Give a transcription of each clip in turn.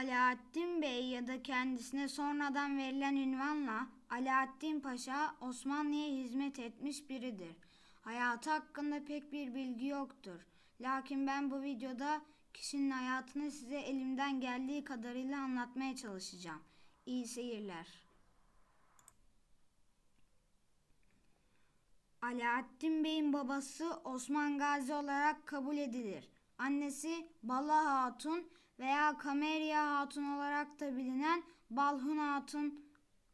Alaaddin Bey ya da kendisine sonradan verilen ünvanla Alaaddin Paşa Osmanlı'ya hizmet etmiş biridir. Hayatı hakkında pek bir bilgi yoktur. Lakin ben bu videoda kişinin hayatını size elimden geldiği kadarıyla anlatmaya çalışacağım. İyi seyirler. Alaaddin Bey'in babası Osman Gazi olarak kabul edilir. Annesi Bala Hatun veya Kameriya Hatun olarak da bilinen Balhun Hatun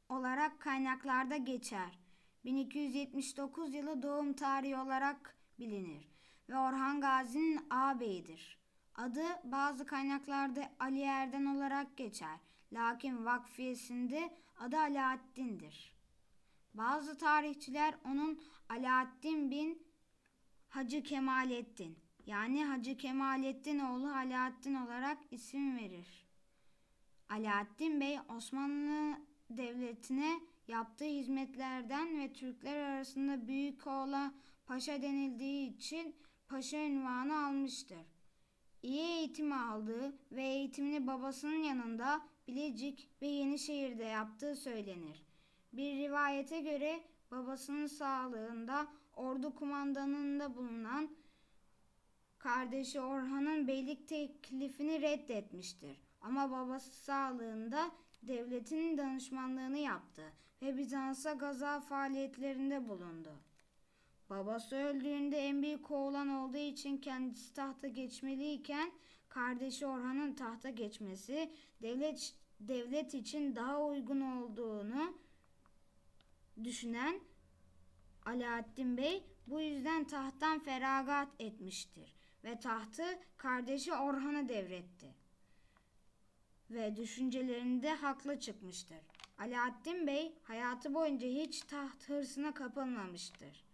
olarak kaynaklarda geçer. 1279 yılı doğum tarihi olarak bilinir ve Orhan Gazi'nin ağabeyidir. Adı bazı kaynaklarda Ali Erden olarak geçer. Lakin vakfiyesinde adı Alaaddin'dir. Bazı tarihçiler onun Alaaddin bin Hacı Kemalettin yani Hacı Kemalettin oğlu Alaaddin olarak isim verir. Alaaddin Bey Osmanlı Devleti'ne yaptığı hizmetlerden ve Türkler arasında büyük oğla paşa denildiği için paşa ünvanı almıştır. İyi eğitim aldığı ve eğitimini babasının yanında Bilecik ve Yenişehir'de yaptığı söylenir. Bir rivayete göre babasının sağlığında ordu kumandanında bulunan kardeşi Orhan'ın beylik teklifini reddetmiştir. Ama babası sağlığında devletin danışmanlığını yaptı ve Bizans'a gaza faaliyetlerinde bulundu. Babası öldüğünde en büyük oğlan olduğu için kendisi tahta geçmeliyken kardeşi Orhan'ın tahta geçmesi devlet devlet için daha uygun olduğunu düşünen Alaaddin Bey bu yüzden tahttan feragat etmiştir ve tahtı kardeşi Orhan'a devretti. Ve düşüncelerinde haklı çıkmıştır. Alaaddin Bey hayatı boyunca hiç taht hırsına kapılmamıştır.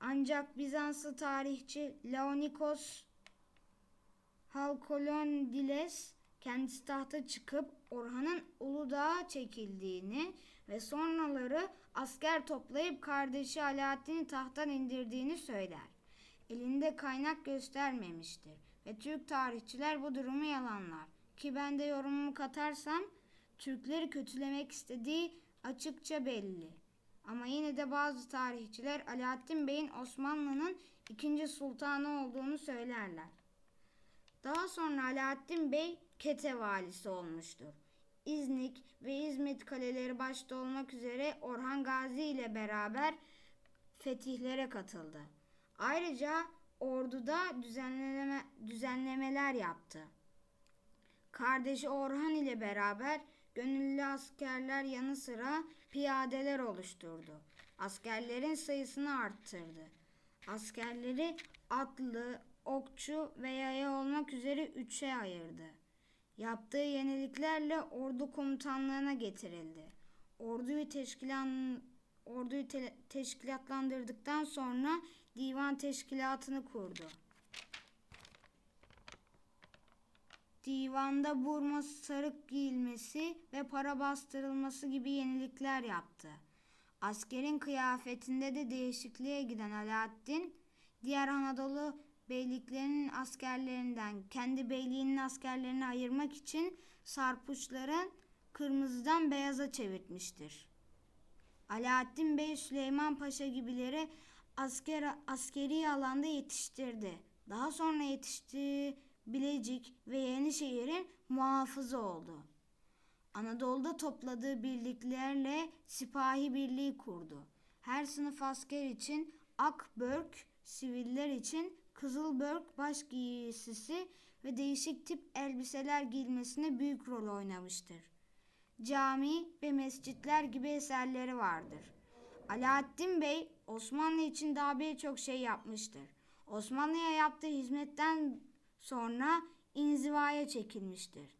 Ancak Bizanslı tarihçi Laonikos Halkolondiles kendisi tahta çıkıp Orhan'ın Uludağ'a çekildiğini ve sonraları asker toplayıp kardeşi Alaaddin'i tahttan indirdiğini söyler. Elinde kaynak göstermemiştir ve Türk tarihçiler bu durumu yalanlar. Ki ben de yorumumu katarsam Türkleri kötülemek istediği açıkça belli. Ama yine de bazı tarihçiler Alaaddin Bey'in Osmanlı'nın ikinci sultanı olduğunu söylerler. Daha sonra Alaaddin Bey Kete valisi olmuştur. İznik ve İzmit kaleleri başta olmak üzere Orhan Gazi ile beraber fetihlere katıldı. Ayrıca orduda düzenleme, düzenlemeler yaptı. Kardeşi Orhan ile beraber gönüllü askerler yanı sıra piyadeler oluşturdu. Askerlerin sayısını arttırdı. Askerleri atlı, okçu ve yaya olmak üzere üçe ayırdı. Yaptığı yeniliklerle ordu komutanlığına getirildi. Orduyu teşkilan orduyu te- teşkilatlandırdıktan sonra divan teşkilatını kurdu. Divanda burma sarık giyilmesi ve para bastırılması gibi yenilikler yaptı. Askerin kıyafetinde de değişikliğe giden Alaaddin, diğer Anadolu beyliklerinin askerlerinden kendi beyliğinin askerlerini ayırmak için sarpuçların kırmızıdan beyaza çevirtmiştir. Alaaddin Bey Süleyman Paşa gibileri asker, askeri alanda yetiştirdi. Daha sonra yetiştiği Bilecik ve Yenişehir'in muhafızı oldu. Anadolu'da topladığı birliklerle sipahi birliği kurdu. Her sınıf asker için Akbörk, siviller için Kızılbörk baş giysisi ve değişik tip elbiseler giyilmesine büyük rol oynamıştır. Cami ve mescitler gibi eserleri vardır. Alaaddin Bey Osmanlı için daha birçok şey yapmıştır. Osmanlı'ya yaptığı hizmetten sonra inzivaya çekilmiştir.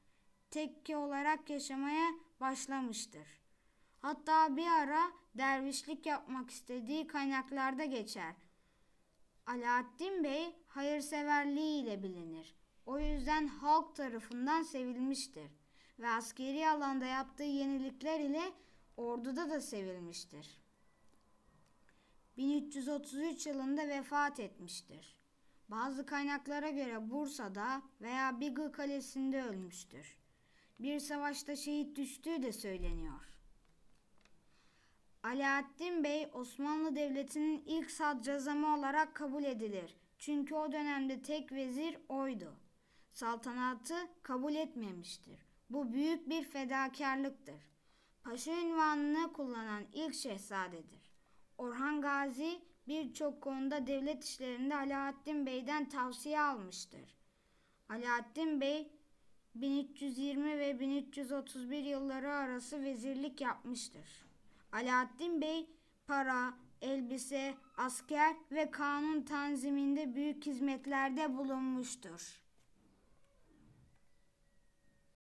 Tekke olarak yaşamaya başlamıştır. Hatta bir ara dervişlik yapmak istediği kaynaklarda geçer. Alaaddin Bey hayırseverliği ile bilinir. O yüzden halk tarafından sevilmiştir ve askeri alanda yaptığı yenilikler ile orduda da sevilmiştir. 1333 yılında vefat etmiştir. Bazı kaynaklara göre Bursa'da veya Bigıl Kalesi'nde ölmüştür. bir savaşta şehit düştüğü de söyleniyor. Alaaddin Bey Osmanlı Devleti'nin ilk sadrazamı olarak kabul edilir. Çünkü o dönemde tek vezir oydu. Saltanatı kabul etmemiştir. Bu büyük bir fedakarlıktır. Paşa ünvanını kullanan ilk şehzadedir. Orhan Gazi birçok konuda devlet işlerinde Alaaddin Bey'den tavsiye almıştır. Alaaddin Bey 1320 ve 1331 yılları arası vezirlik yapmıştır. Alaaddin Bey para, elbise, asker ve kanun tanziminde büyük hizmetlerde bulunmuştur.